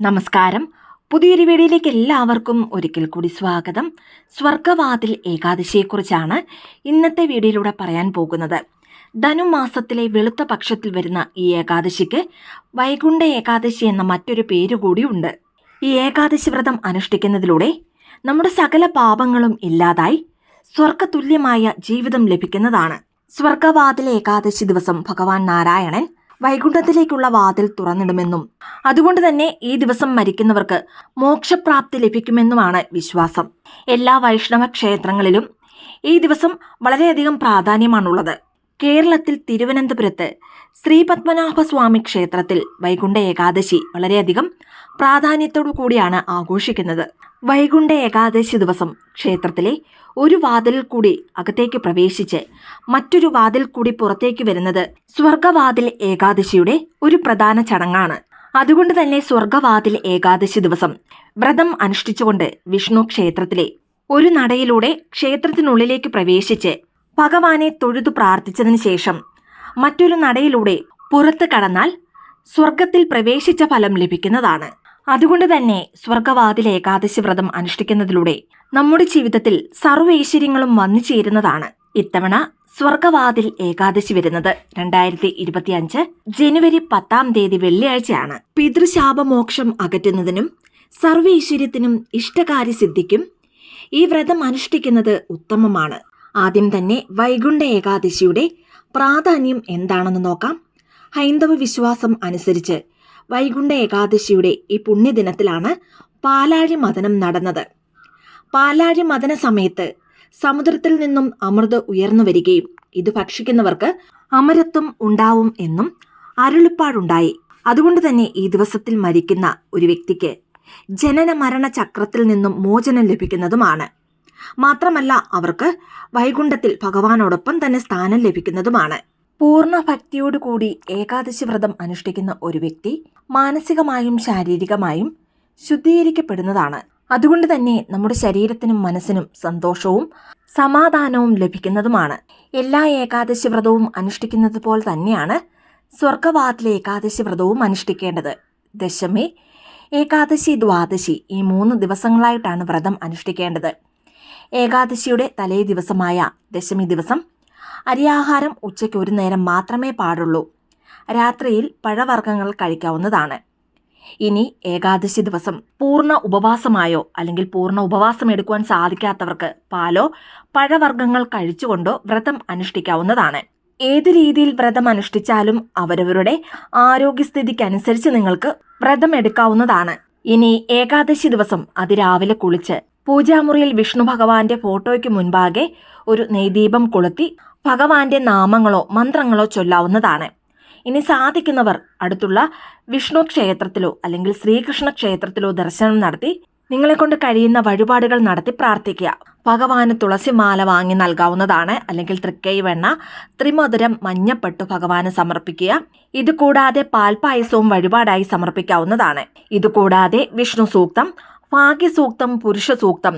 നമസ്കാരം. പുതിയൊരു വീഡിയോയിലേക്ക് എല്ലാവർക്കും ഒരിക്കൽ കൂടി സ്വാഗതം. സ്വർഗവാതിൽ ഏകാദശിയെക്കുറിച്ചാണ് ഇന്നത്തെ വീഡിയോയിലൂടെ പറയാൻ പോകുന്നത്. ധനുമാസത്തിലെ വെളുത്ത പക്ഷത്തിൽ വരുന്ന ഈ ഏകാദശിക്ക് വൈകുണ്ഠ ഏകാദശി എന്ന മറ്റൊരു പേര് കൂടിയുണ്ട് ഈ ഏകാദശി വ്രതം അനുഷ്ഠിക്കുന്നതിലൂടെ നമ്മുടെ സകല പാപങ്ങളും ഇല്ലാതായി സ്വർഗതുല്യമായ ജീവിതം ലഭിക്കുന്നതാണ്. സ്വർഗവാതിൽ ഏകാദശി ദിവസം ഭഗവാൻ നാരായണൻ വൈകുണ്ഠത്തിലേക്കുള്ള വാതിൽ തുറന്നിടുമെന്നും അതുകൊണ്ട് തന്നെ ഈ ദിവസം മരിക്കുന്നവർക്ക് മോക്ഷപ്രാപ്തി ലഭിക്കുമെന്നുമാണ് വിശ്വാസം. എല്ലാ വൈഷ്ണവ ക്ഷേത്രങ്ങളിലും ഈ ദിവസം വളരെയധികം പ്രാധാന്യമാണുള്ളത്. കേരളത്തിൽ തിരുവനന്തപുരത്ത് ശ്രീ പത്മനാഭസ്വാമി ക്ഷേത്രത്തിൽ വൈകുണ്ഠ ഏകാദശി വളരെയധികം പ്രാധാന്യത്തോടു കൂടിയാണ് ആഘോഷിക്കുന്നത്. വൈകുണ്ഠ ഏകാദശി ദിവസം ക്ഷേത്രത്തിലെ ഒരു വാതിലിൽ കൂടി അകത്തേക്ക് പ്രവേശിച്ച് മറ്റൊരു വാതിൽ കൂടി പുറത്തേക്ക് വരുന്നത് സ്വർഗവാതിൽ ഏകാദശിയുടെ ഒരു പ്രധാന ചടങ്ങാണ്. അതുകൊണ്ട് തന്നെ സ്വർഗവാതിൽ ഏകാദശി ദിവസം വ്രതം അനുഷ്ഠിച്ചുകൊണ്ട് വിഷ്ണു ക്ഷേത്രത്തിലെ ഒരു നടയിലൂടെ ക്ഷേത്രത്തിനുള്ളിലേക്ക് പ്രവേശിച്ച് ഭഗവാനെ തൊഴുതു പ്രാർത്ഥിച്ചതിന് ശേഷം മറ്റൊരു നടയിലൂടെ പുറത്ത് കടന്നാൽ സ്വർഗത്തിൽ പ്രവേശിച്ച ഫലം ലഭിക്കുന്നതാണ്. അതുകൊണ്ട് തന്നെ സ്വർഗവാതിൽ ഏകാദശി വ്രതം അനുഷ്ഠിക്കുന്നതിലൂടെ നമ്മുടെ ജീവിതത്തിൽ സർവൈശ്വര്യങ്ങളും വന്നു ചേരുന്നതാണ് ഇത്തവണ സ്വർഗവാതിൽ ഏകാദശി വരുന്നത് രണ്ടായിരത്തി ഇരുപത്തിയഞ്ച് ജനുവരി പത്താം തീയതി വെള്ളിയാഴ്ചയാണ്. പിതൃശാപമോക്ഷം അകറ്റുന്നതിനും സർവൈശ്വര്യത്തിനും ഇഷ്ടകാര്യ സിദ്ധിക്കും ഈ വ്രതം അനുഷ്ഠിക്കുന്നത് ഉത്തമമാണ്. ആദ്യം തന്നെ വൈകുണ്ഠ ഏകാദശിയുടെ പ്രാധാന്യം എന്താണെന്ന് നോക്കാം. ഹൈന്ദവ വിശ്വാസം അനുസരിച്ച് വൈകുണ്ഠ ഏകാദശിയുടെ ഈ പുണ്യദിനത്തിലാണ് പാലാഴി മതനം നടന്നത്. പാലാഴി മതന സമയത്ത് സമുദ്രത്തിൽ നിന്നും അമൃത് ഉയർന്നു വരികയും ഇത് ഭക്ഷിക്കുന്നവർക്ക് അമരത്വം ഉണ്ടാവും എന്നും അരുളിപ്പാടുണ്ടായി. അതുകൊണ്ട് തന്നെ ഈ ദിവസത്തിൽ മരിക്കുന്ന ഒരു വ്യക്തിക്ക് ജനന മരണ ചക്രത്തിൽ നിന്നും മോചനം ലഭിക്കുന്നതുമാണ്. മാത്രമല്ല അവർക്ക് വൈകുണ്ഠത്തിൽ ഭഗവാനോടൊപ്പം തന്നെ സ്ഥാനം ലഭിക്കുന്നതുമാണ്. പൂർണ ഭക്തിയോടുകൂടി ഏകാദശി വ്രതം അനുഷ്ഠിക്കുന്ന ഒരു വ്യക്തി മാനസികമായും ശാരീരികമായും ശുദ്ധീകരിക്കപ്പെടുന്നതാണ്. അതുകൊണ്ട് തന്നെ നമ്മുടെ ശരീരത്തിനും മനസ്സിനും സന്തോഷവും സമാധാനവും ലഭിക്കുന്നതുമാണ്. എല്ലാ ഏകാദശി വ്രതവും അനുഷ്ഠിക്കുന്നത് പോലെ തന്നെയാണ് സ്വർഗവാതിലെ ഏകാദശി വ്രതവും അനുഷ്ഠിക്കേണ്ടത്. ദശമി ഏകാദശി ദ്വാദശി ഈ മൂന്ന് ദിവസങ്ങളായിട്ടാണ് വ്രതം അനുഷ്ഠിക്കേണ്ടത്. ഏകാദശിയുടെ തലേ ദിവസമായ ദശമി ദിവസം അരിയാഹാരം ഉച്ചയ്ക്ക് ഒരു നേരം മാത്രമേ പാടുള്ളൂ. രാത്രിയിൽ പഴവർഗങ്ങൾ കഴിക്കാവുന്നതാണ്. ഇനി ഏകാദശി ദിവസം. പൂർണ ഉപവാസമായോ അല്ലെങ്കിൽ പൂർണ ഉപവാസം എടുക്കുവാൻ സാധിക്കാത്തവർക്ക് പാലോ പഴവർഗങ്ങൾ കഴിച്ചുകൊണ്ടോ വ്രതം അനുഷ്ഠിക്കാവുന്നതാണ്. ഏത് രീതിയിൽ വ്രതം അനുഷ്ഠിച്ചാലും അവരവരുടെ ആരോഗ്യസ്ഥിതിക്കനുസരിച്ച് നിങ്ങൾക്ക് വ്രതം എടുക്കാവുന്നതാണ്. ഇനി ഏകാദശി ദിവസം അതിരാവിലെ കുളിച്ച് പൂജാമുറിയിൽ വിഷ്ണു ഭഗവാന്റെ ഫോട്ടോയ്ക്ക് മുൻപാകെ ഒരു നെയ്ദീപം കൊളുത്തി ഭഗവാന്റെ നാമങ്ങളോ മന്ത്രങ്ങളോ ചൊല്ലാവുന്നതാണ്. ഇനി സാധിക്കുന്നവർ അടുത്തുള്ള വിഷ്ണു ക്ഷേത്രത്തിലോ അല്ലെങ്കിൽ ശ്രീകൃഷ്ണ ക്ഷേത്രത്തിലോ ദർശനം നടത്തി നിങ്ങളെക്കൊണ്ട് കഴിയുന്ന വഴിപാടുകൾ നടത്തി പ്രാർത്ഥിക്കുക. ഭഗവാന് തുളസിമാല വാങ്ങി നൽകാവുന്നതാണ്. അല്ലെങ്കിൽ തൃക്കൈവെണ്ണ ത്രിമധുരം മഞ്ഞപ്പെട്ടു ഭഗവാന് സമർപ്പിക്കുക. ഇതുകൂടാതെ പാൽപായസവും വഴിപാടായി സമർപ്പിക്കാവുന്നതാണ്. ഇതുകൂടാതെ വിഷ്ണു സൂക്തം ഭാഗ്യസൂക്തം പുരുഷ സൂക്തം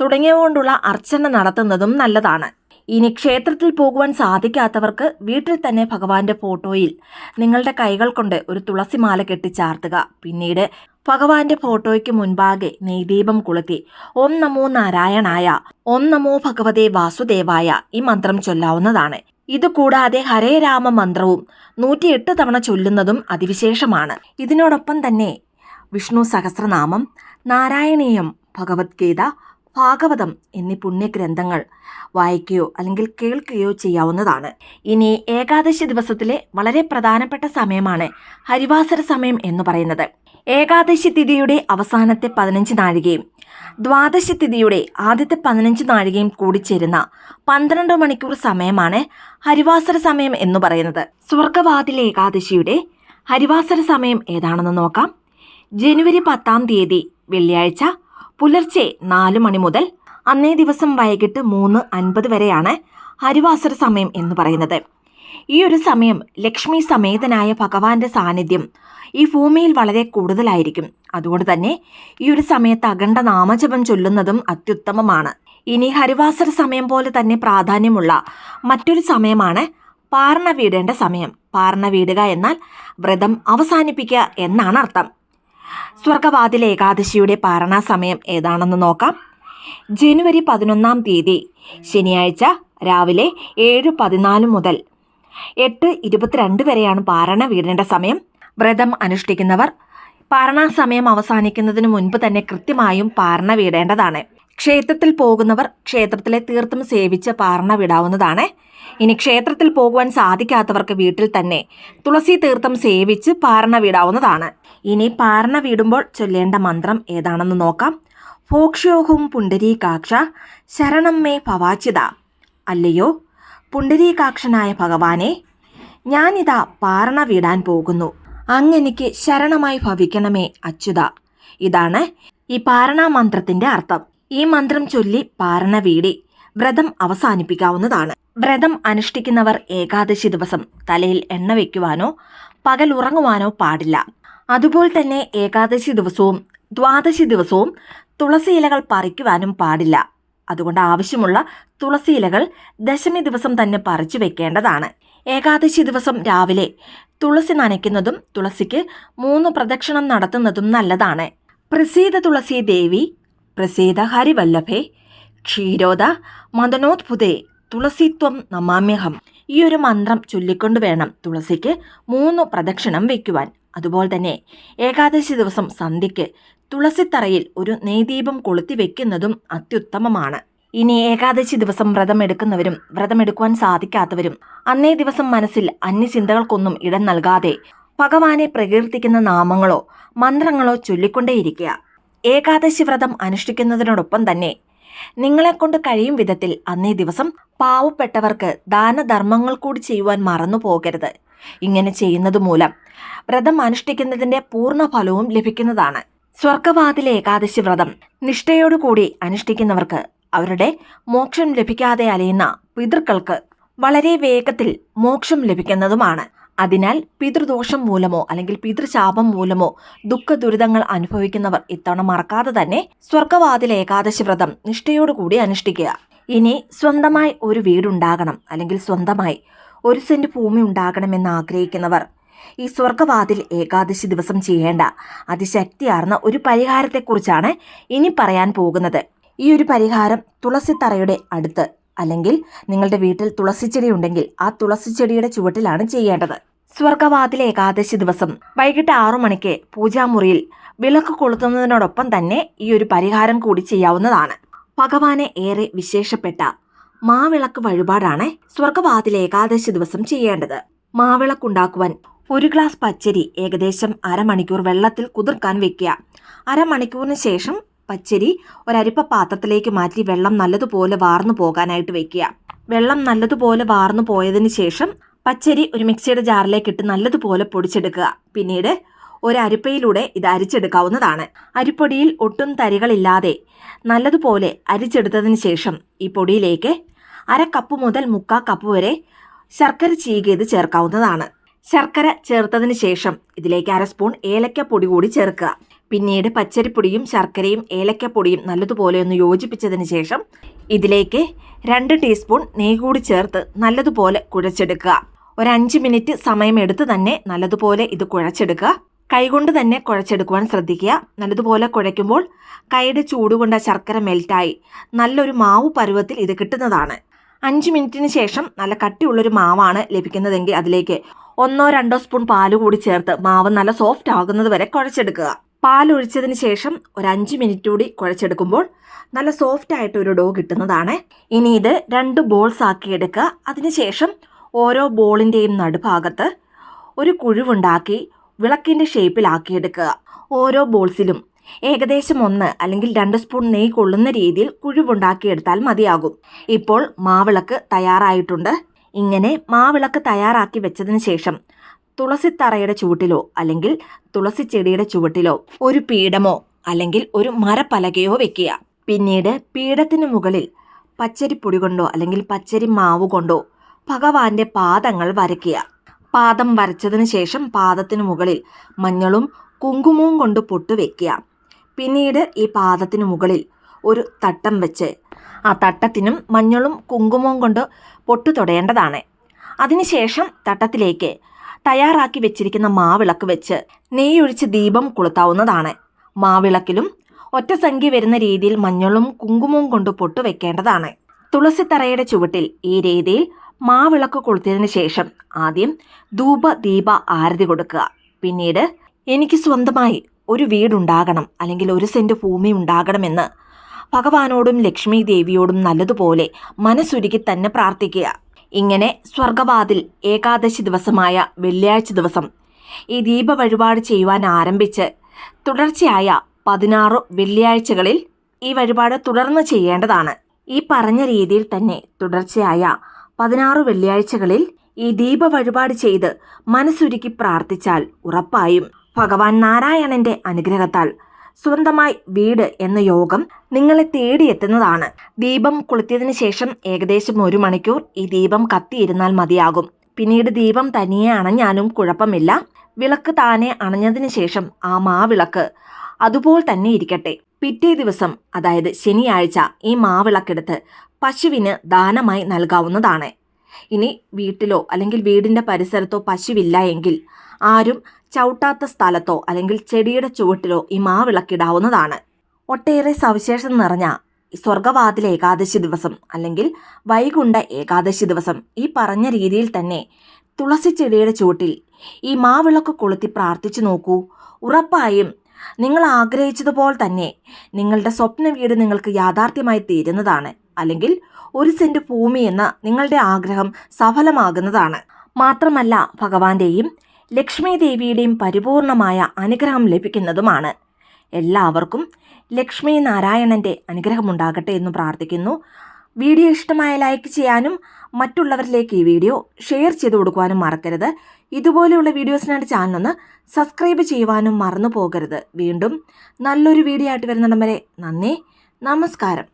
തുടങ്ങിയവ കൊണ്ടുള്ള അർച്ചന നടത്തുന്നതും നല്ലതാണ്. ഇനി ക്ഷേത്രത്തിൽ പോകുവാൻ സാധിക്കാത്തവർക്ക് വീട്ടിൽ തന്നെ ഭഗവാന്റെ ഫോട്ടോയിൽ നിങ്ങളുടെ കൈകൾ കൊണ്ട് ഒരു തുളസിമാല കെട്ടിച്ചാർത്തുക. പിന്നീട് ഭഗവാന്റെ ഫോട്ടോയ്ക്ക് മുൻപാകെ നെയ്ദീപം കൊളുത്തി ഓം നമോ നാരായണായ ഓം നമോ ഭഗവതേ വാസുദേവായ ഈ മന്ത്രം ചൊല്ലാവുന്നതാണ്. ഇതുകൂടാതെ ഹരേ രാമ മന്ത്രവും നൂറ്റിയെട്ട് തവണ ചൊല്ലുന്നതും അതിവിശേഷമാണ്. ഇതിനോടൊപ്പം തന്നെ വിഷ്ണു സഹസ്രനാമം നാരായണീയം ഭഗവത്ഗീത ഭാഗവതം എന്നീ പുണ്യഗ്രന്ഥങ്ങൾ വായിക്കുകയോ അല്ലെങ്കിൽ കേൾക്കുകയോ ചെയ്യാവുന്നതാണ്. ഇനി ഏകാദശി ദിവസത്തിലെ വളരെ പ്രധാനപ്പെട്ട സമയമാണ് ഹരിവാസര സമയം എന്ന് പറയുന്നത്. ഏകാദശി തിഥിയുടെ അവസാനത്തെ പതിനഞ്ച് നാഴികയും ദ്വാദശി തിഥിയുടെ ആദ്യത്തെ പതിനഞ്ച് നാഴികയും കൂടിച്ചേരുന്ന പന്ത്രണ്ട് മണിക്കൂർ സമയമാണ് ഹരിവാസര സമയം എന്ന് പറയുന്നത്. സ്വർഗവാതിലെ ഏകാദശിയുടെ ഹരിവാസര സമയം ഏതാണെന്ന് നോക്കാം. ജനുവരി പത്താം തീയതി വെള്ളിയാഴ്ച പുലർച്ചെ നാല് മണി മുതൽ അന്നേ ദിവസം വൈകിട്ട് മൂന്ന് അൻപത് വരെയാണ് ഹരിവാസര സമയം എന്ന് പറയുന്നത്. ഈ ഒരു സമയം ലക്ഷ്മി സമേതനായ ഭഗവാന്റെ സാന്നിധ്യം ഈ ഭൂമിയിൽ വളരെ കൂടുതലായിരിക്കും. അതുകൊണ്ട് തന്നെ ഈ ഒരു സമയത്ത് അഖണ്ഡ നാമജപം ചൊല്ലുന്നതും അത്യുത്തമമാണ്. ഇനി ഹരിവാസര സമയം പോലെ തന്നെ പ്രാധാന്യമുള്ള മറ്റൊരു സമയമാണ് പാർണ വീടേണ്ട സമയം. പാർണ വീടുക എന്നാൽ വ്രതം അവസാനിപ്പിക്കുക എന്നാണ് അർത്ഥം. സ്വർഗവാതിൽ ഏകാദശിയുടെ പാരണാസമയം ഏതാണെന്ന് നോക്കാം. ജനുവരി പതിനൊന്നാം തീയതി ശനിയാഴ്ച രാവിലെ ഏഴ് പതിനാല് മുതൽ എട്ട് ഇരുപത്തിരണ്ട് വരെയാണ് പാരണ വീടേണ്ട സമയം. വ്രതം അനുഷ്ഠിക്കുന്നവർ പാരണാസമയം അവസാനിക്കുന്നതിന് മുൻപ് തന്നെ കൃത്യമായും പാരണ വീടേണ്ടതാണ്. ക്ഷേത്രത്തിൽ പോകുന്നവർ ക്ഷേത്രത്തിലെ തീർത്ഥം സേവിച്ച് പാരണ വിടാവുന്നതാണ്. ഇനി ക്ഷേത്രത്തിൽ പോകുവാൻ സാധിക്കാത്തവർക്ക് വീട്ടിൽ തന്നെ തുളസി തീർത്ഥം സേവിച്ച് പാരണ വീടാവുന്നതാണ്. ഇനി പാരണ വീടുമ്പോൾ ചൊല്ലേണ്ട മന്ത്രം ഏതാണെന്ന് നോക്കാം. ഫോക്ഷ്യോഹും പുണ്ടരീകാക്ഷ ശരണം മേ പവാച്യത അല്ലയോ? പുണ്ടരീകാക്ഷനായ ഭഗവാനെ ഞാനിതാ പാരണ വീടാൻ പോകുന്നു. അങ്ങെനിക്ക് ശരണമായി ഭവിക്കണമേ അച്യുത. ഇതാണ് ഈ പാരണ മന്ത്രത്തിന്റെ അർത്ഥം. ഈ മന്ത്രം ചൊല്ലി പാരണ വീടി വ്രതം അവസാനിപ്പിക്കാവുന്നതാണ്. വ്രതം അനുഷ്ഠിക്കുന്നവർ ഏകാദശി ദിവസം തലയിൽ എണ്ണ വയ്ക്കുവാനോ പകൽ ഉറങ്ങുവാനോ പാടില്ല. അതുപോലെ തന്നെ ഏകാദശി ദിവസവും ദ്വാദശി ദിവസവും തുളസി ഇലകൾ പറിക്കുവാനും പാടില്ല. അതുകൊണ്ട് ആവശ്യമുള്ള തുളസി ഇലകൾ ദശമി ദിവസം തന്നെ പറിച്ചു വെക്കേണ്ടതാണ്. ഏകാദശി ദിവസം രാവിലെ തുളസി നനയ്ക്കുന്നതും തുളസിക്ക് മൂന്ന് പ്രദക്ഷിണം നടത്തുന്നതും നല്ലതാണ്. പ്രസീത തുളസി ദേവി പ്രസീത ഹരിവല്ലഭേ ക്ഷീരോദ മദനോദ്ഭുതേ തുളസിത്വം നമാമ്യഹം. ഈ ഒരു മന്ത്രം ചൊല്ലിക്കൊണ്ട് വേണം തുളസിക്ക് മൂന്ന് പ്രദക്ഷിണം വയ്ക്കുവാൻ അതുപോലെ തന്നെ ഏകാദശി ദിവസം സന്ധ്യയ്ക്ക് തുളസിത്തറയിൽ ഒരു നെയ്ദീപം കൊളുത്തി വെക്കുന്നതും അത്യുത്തമമാണ്. ഇനി ഏകാദശി ദിവസം വ്രതമെടുക്കുന്നവരും വ്രതമെടുക്കുവാൻ സാധിക്കാത്തവരും അന്നേ ദിവസം മനസ്സിൽ അന്യചിന്തകൾക്കൊന്നും ഇടം നൽകാതെ ഭഗവാനെ പ്രകീർത്തിക്കുന്ന നാമങ്ങളോ മന്ത്രങ്ങളോ ചൊല്ലിക്കൊണ്ടേയിരിക്കുക. ഏകാദശി വ്രതം അനുഷ്ഠിക്കുന്നതിനോടൊപ്പം തന്നെ നിങ്ങളെക്കൊണ്ട് കഴിയും വിധത്തിൽ അന്നേ ദിവസം പാവപ്പെട്ടവർക്ക് ദാനധർമ്മങ്ങൾ കൂടി ചെയ്യുവാൻ മറന്നു പോകരുത്. ഇങ്ങനെ ചെയ്യുന്നത് മൂലം വ്രതം അനുഷ്ഠിക്കുന്നതിന്റെ പൂർണ ഫലവും ലഭിക്കുന്നതാണ്. സ്വർഗവാതിലെ ഏകാദശി വ്രതം നിഷ്ഠയോടുകൂടി അനുഷ്ഠിക്കുന്നവർക്ക് അവരുടെ മോക്ഷം ലഭിക്കാതെ അലയുന്ന പിതൃക്കൾക്ക് വളരെ വേഗത്തിൽ മോക്ഷം ലഭിക്കുന്നതുമാണ്. അതിനാൽ പിതൃദോഷം മൂലമോ അല്ലെങ്കിൽ പിതൃശാപം മൂലമോ ദുഃഖ ദുരിതങ്ങൾ അനുഭവിക്കുന്നവർ ഇത്തവണ മറക്കാതെ തന്നെ സ്വർഗവാതിൽ ഏകാദശി വ്രതം നിഷ്ഠയോടുകൂടി അനുഷ്ഠിക്കുക. ഇനി സ്വന്തമായി ഒരു വീടുണ്ടാകണം അല്ലെങ്കിൽ സ്വന്തമായി ഒരു സെന്റ് ഭൂമി ഉണ്ടാകണമെന്ന് ആഗ്രഹിക്കുന്നവർ ഈ സ്വർഗവാതിൽ ഏകാദശി ദിവസം ചെയ്യേണ്ട അതിശക്തിയാർന്ന ഒരു പരിഹാരത്തെക്കുറിച്ചാണ് ഇനി പറയാൻ പോകുന്നത്. ഈ ഒരു പരിഹാരം തുളസിത്തറയുടെ അടുത്ത് അല്ലെങ്കിൽ നിങ്ങളുടെ വീട്ടിൽ തുളസിച്ചെടി ഉണ്ടെങ്കിൽ ആ തുളസിച്ചെടിയുടെ ചുവട്ടിലാണ് ചെയ്യേണ്ടത്. സ്വർഗവാതിൽ ഏകാദശി ദിവസം. വൈകിട്ട് ആറു മണിക്ക് പൂജാമുറിയിൽ വിളക്ക് കൊളുത്തുന്നതിനോടൊപ്പം തന്നെ ഈ ഒരു പരിഹാരം കൂടി ചെയ്യാവുന്നതാണ്. ഭഗവാനെ ഏറെ വിശേഷപ്പെട്ട മാവിളക്ക് വഴിപാടാണ് സ്വർഗവാതിൽ ഏകാദശി ദിവസം ചെയ്യേണ്ടത്. മാവിളക്കുണ്ടാക്കുവാൻ ഒരു ഗ്ലാസ് പച്ചരി ഏകദേശം അരമണിക്കൂർ വെള്ളത്തിൽ കുതിർക്കാൻ വെക്കുക. അരമണിക്കൂറിന് ശേഷം പച്ചരി ഒരരിപ്പ പാത്രത്തിലേക്ക് മാറ്റി വെള്ളം നല്ലതുപോലെ വാർന്നു പോകാനായിട്ട് വെക്കുക. വെള്ളം നല്ലതുപോലെ വാർന്നു പോയതിന് ശേഷം പച്ചരി ഒരു മിക്സിയുടെ ജാറിലേക്ക് ഇട്ട് നല്ലതുപോലെ പൊടിച്ചെടുക്കുക. പിന്നീട് ഒരു അരിപ്പയിലൂടെ ഇത് അരിച്ചെടുക്കാവുന്നതാണ്. അരിപ്പൊടിയിൽ ഒട്ടും തരികളില്ലാതെ നല്ലതുപോലെ അരിച്ചെടുത്തതിന് ശേഷം ഈ പൊടിയിലേക്ക് അര കപ്പ് മുതൽ മുക്കാ കപ്പ് വരെ ശർക്കര ചീകിയത് ചേർക്കാവുന്നതാണ്. ശർക്കര ചേർത്തതിന് ശേഷം ഇതിലേക്ക് അര സ്പൂൺ ഏലക്കപ്പൊടി കൂടി ചേർക്കുക. പിന്നീട് പച്ചരിപ്പൊടിയും ശർക്കരയും ഏലക്കപ്പൊടിയും നല്ലതുപോലെ ഒന്ന് യോജിപ്പിച്ചതിന് ശേഷം ഇതിലേക്ക് രണ്ട് ടീസ്പൂൺ നെയ് കൂടി ചേർത്ത് നല്ലതുപോലെ കുഴച്ചെടുക്കുക. ഒരു അഞ്ച് മിനിറ്റ് സമയമെടുത്ത് തന്നെ നല്ലതുപോലെ ഇത് കുഴച്ചെടുക്കുക. കൈകൊണ്ട് തന്നെ കുഴച്ചെടുക്കുവാൻ ശ്രദ്ധിക്കുക. നല്ലതുപോലെ കുഴയ്ക്കുമ്പോൾ കൈയുടെ ചൂടുകൊണ്ട് ശർക്കര മെൽറ്റായി. നല്ലൊരു മാവ് പരുവത്തിൽ ഇത് കിട്ടുന്നതാണ്. അഞ്ച് മിനിറ്റിന് ശേഷം നല്ല കട്ടിയുള്ളൊരു മാവാണ് ലഭിക്കുന്നതെങ്കിൽ അതിലേക്ക് ഒന്നോ രണ്ടോ സ്പൂൺ പാൽ കൂടി ചേർത്ത് മാവ് നല്ല സോഫ്റ്റ് ആകുന്നത് വരെ കുഴച്ചെടുക്കുക. പാൽ ഒഴിച്ചതിന് ശേഷം ഒരു അഞ്ച് മിനിറ്റ് കൂടി കുഴച്ചെടുക്കുമ്പോൾ നല്ല സോഫ്റ്റ് ആയിട്ട് ഒരു ഡോ കിട്ടുന്നതാണ്. ഇനി ഇത് രണ്ട് ബോൾസ് ആക്കി എടുക്കുക. അതിനുശേഷം ഓരോ ബോളിന്റെയും നടുഭാഗത്ത് ഒരു കുഴിവുണ്ടാക്കി വിളക്കിന്റെ ഷേപ്പിലാക്കിയെടുക്കുക ഓരോ ബോൾസിലും ഏകദേശം ഒന്ന് അല്ലെങ്കിൽ രണ്ട് സ്പൂൺ നെയ്യ് കൊള്ളുന്ന രീതിയിൽ കുഴിവുണ്ടാക്കിയെടുത്താൽ മതിയാകും. ഇപ്പോൾ മാവിളക്ക് തയ്യാറായിട്ടുണ്ട്. ഇങ്ങനെ മാവിളക്ക് തയ്യാറാക്കി വെച്ചതിന് ശേഷം തുളസിത്തറയുടെ ചുവട്ടിലോ അല്ലെങ്കിൽ തുളസി ചെടിയുടെ ചുവട്ടിലോ ഒരു പീഠമോ അല്ലെങ്കിൽ ഒരു മരപ്പലകയോ വെക്കുക. പിന്നീട് പീഠത്തിന് മുകളിൽ പച്ചരിപ്പൊടി കൊണ്ടോ അല്ലെങ്കിൽ പച്ചരി മാവ് കൊണ്ടോ ഭഗവാന്റെ പാദങ്ങൾ വരയ്ക്കുക. പാദം വരച്ചതിന് ശേഷം പാദത്തിന് മുകളിൽ മഞ്ഞളും കുങ്കുമവും കൊണ്ട് പൊട്ട് പിന്നീട് ഈ പാദത്തിന് മുകളിൽ ഒരു തട്ടം വെച്ച്. ആ തട്ടത്തിനും മഞ്ഞളും കുങ്കുമവും കൊണ്ട് പൊട്ടു തൊടേണ്ടതാണ് അതിനുശേഷം തട്ടത്തിലേക്ക് തയ്യാറാക്കി വെച്ചിരിക്കുന്ന മാവിളക്ക് വെച്ച് നെയ്യൊഴിച്ച് ദീപം കൊളുത്താവുന്നതാണ്. മാവിളക്കിലും ഒറ്റ സംഖ്യ വരുന്ന രീതിയിൽ മഞ്ഞളും കുങ്കുമവും കൊണ്ട് പൊട്ടു വെക്കേണ്ടതാണ്. തുളസിത്തറയുടെ ചുവട്ടിൽ ഈ രീതിയിൽ മാവിളക്ക് കൊളുത്തിയതിനു ശേഷം ആദ്യം ധൂപ ദീപ ആരതി കൊടുക്കുക. പിന്നീട് എനിക്ക് സ്വന്തമായി ഒരു വീടുണ്ടാകണം അല്ലെങ്കിൽ ഒരു സെന്റ് ഭൂമി ഉണ്ടാകണമെന്ന് ഭഗവാനോടും ലക്ഷ്മി ദേവിയോടും നല്ലതുപോലെ മനസ്സുരുക്കി തന്നെ പ്രാർത്ഥിക്കുക. ഇങ്ങനെ സ്വർഗവാതിൽ ഏകാദശി ദിവസമായ വെള്ളിയാഴ്ച ദിവസം ഈ ദീപ വഴിപാട് ചെയ്യുവാൻ ആരംഭിച്ച് തുടർച്ചയായ പതിനാറ് വെള്ളിയാഴ്ചകളിൽ ഈ വഴിപാട് തുടർന്ന് ചെയ്യേണ്ടതാണ്. ഈ പറഞ്ഞ രീതിയിൽ തന്നെ തുടർച്ചയായ പതിനാറ് വെള്ളിയാഴ്ചകളിൽ ഈ ദീപ വഴിപാട് ചെയ്ത് മനസ്സുരുക്കി പ്രാർത്ഥിച്ചാൽ ഉറപ്പായും. ഭഗവാൻ നാരായണന്റെ അനുഗ്രഹത്താൽ സ്വന്തമായി വീട് എന്ന യോഗം നിങ്ങളെ തേടിയെത്തുന്നതാണ്. ദീപം കൊളുത്തിയതിനു ശേഷം ഏകദേശം ഒരു മണിക്കൂർ ഈ ദീപം കത്തിയിരുന്നാൽ മതിയാകും. പിന്നീട് ദീപം തനിയെ അണഞ്ഞാലും കുഴപ്പമില്ല. വിളക്ക് താനെ അണഞ്ഞതിന് ശേഷം ആ മാവിളക്ക് അതുപോലെ തന്നെ ഇരിക്കട്ടെ. പിറ്റേ ദിവസം അതായത് ശനിയാഴ്ച ഈ മാവിളക്കെടുത്ത് പശുവിന് ദാനമായി നൽകാവുന്നതാണ്. ഇനി വീട്ടിലോ അല്ലെങ്കിൽ വീടിന്റെ പരിസരത്തോ പശുവില്ല എങ്കിൽ ആരും ചവിട്ടാത്ത സ്ഥലത്തോ അല്ലെങ്കിൽ ചെടിയുടെ ചുവട്ടിലോ ഈ മാവിളക്കിടാവുന്നതാണ്. ഒട്ടേറെ സവിശേഷത നിറഞ്ഞ സ്വർഗവാതിൽ ഏകാദശി ദിവസം അല്ലെങ്കിൽ വൈകുണ്ഠ ഏകാദശി ദിവസം ഈ പറഞ്ഞ രീതിയിൽ തന്നെ തുളസി ചെടിയുടെ ചുവട്ടിൽ ഈ മാവിളക്ക് കൊളുത്തി പ്രാർത്ഥിച്ചു നോക്കൂ. ഉറപ്പായും നിങ്ങൾ ആഗ്രഹിച്ചതുപോലെ തന്നെ നിങ്ങളുടെ സ്വപ്ന വീട് നിങ്ങൾക്ക് യാഥാർത്ഥ്യമായി തീരുന്നതാണ് അല്ലെങ്കിൽ ഒരു സെന്റ് ഭൂമി എന്ന നിങ്ങളുടെ ആഗ്രഹം സഫലമാകുന്നതാണ്. മാത്രമല്ല ഭഗവാന്റെയും ലക്ഷ്മി ദേവിയുടെയും പരിപൂർണമായ അനുഗ്രഹം ലഭിക്കുന്നതുമാണ്. എല്ലാവർക്കും ലക്ഷ്മി നാരായണന്റെ അനുഗ്രഹമുണ്ടാകട്ടെ എന്ന് പ്രാർത്ഥിക്കുന്നു. വീഡിയോ ഇഷ്ടമായ ലൈക്ക് ചെയ്യാനും മറ്റുള്ളവരിലേക്ക് ഈ വീഡിയോ ഷെയർ ചെയ്ത് കൊടുക്കുവാനും മറക്കരുത്. ഇതുപോലെയുള്ള വീഡിയോസിനായിട്ട് ചാനലൊന്ന് സബ്സ്ക്രൈബ് ചെയ്യുവാനും മറന്നു പോകരുത് വീണ്ടും നല്ലൊരു വീഡിയോ ആയിട്ട് വരുന്നിടം വരെ നന്ദി. നമസ്കാരം.